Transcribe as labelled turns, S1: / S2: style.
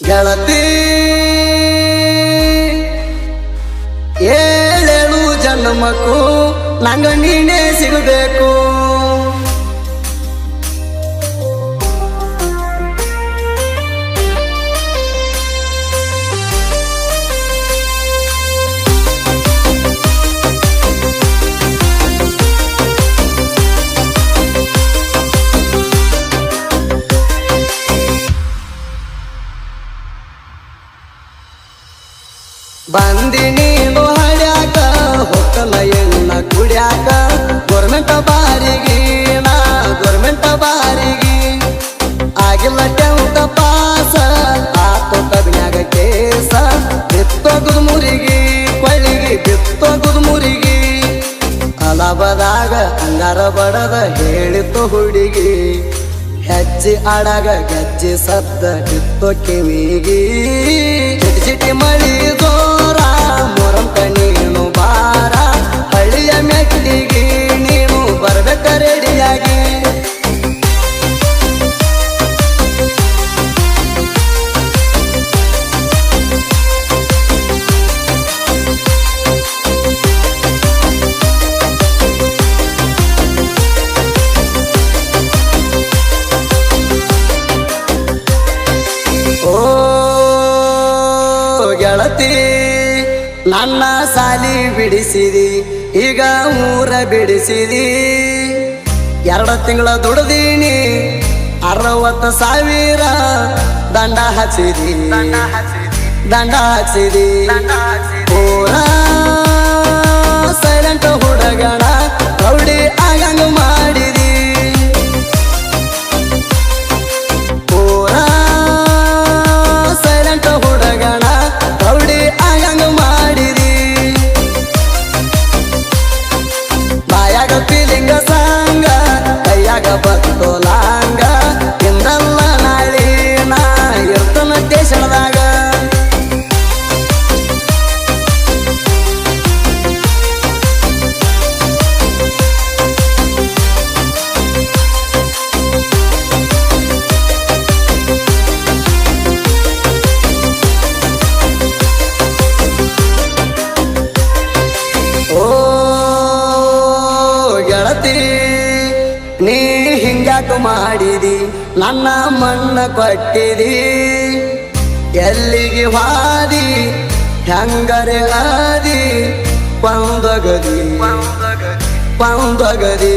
S1: ಗೆಳತಿ ಏಳೇಳು ಜನ್ಮಕ್ಕೂ ನಂಗ ನೀನೇ ಸಿಗಬೇಕು. ಬಂದಿ ನೀನು ಹಳ್ಯಾಕ ಹೊಕ್ಕಲ ಎಲ್ಲ ಕುಡ್ಯಾಕ. ಗೋರ್ಮೆಂಟ್ ಬಾರಿಗೆ ನಾ ಗೋರ್ಮೆಂಟ್ ಬಾರಿಗೆ. ಆಗಿಲ್ಲ ಟೆಂತ ಪಾಸ ಆತೋ ಕೇಸ. ಬಿತ್ತೋಗುದು ಮುರಿಗಿ ಕೊಳ್ಳಿಗಿ ಬಿತ್ತೋಗುದು ಮುರಿಗಿ ಅಲಬದಾಗ ಅಂಗಾರ ಬಡದ ಹೇಳಿತು ಹುಡುಗಿ. ಹೆಜ್ಜೆ ಅಡಗ ಗಜ್ಜೆ ಸದ್ದ ಬಿತ್ತೋ ಮೀಗಿ ಚಿಟಿ ಚಿಟಿ ಮಳಿ ಜೋರ ಮೊರಂತ ನನ್ನ ಸಾಲಿ ಬಿಡಿಸಿದಿ ಈಗ ಊರ ಬಿಡಿಸಿದಿ. ಎರಡು ತಿಂಗಳ ದುಡ್ದೀನಿ ಅರವತ್ತು ಸಾವಿರ ದಂಡ ಹಚ್ಚಿದಿ ದಂಡ ಹಚ್ಚಿದಿ ಪೂರ ಸೈಲೆಂಟ್ ಗೆಳತಿ ನೀ ಹಿಂಗ್ಯಾಕ ಮಾಡಿದಿ? ನನ್ನ ಮಣ್ಣ ಕೊಟ್ಟಿದಿ? ಎಲ್ಲಿಗೆ ಹಾದಿ? ಹೆಂಗರೆ ಆದಿ? ಪಂದಗದಿ. ಪಂದಗದಿ.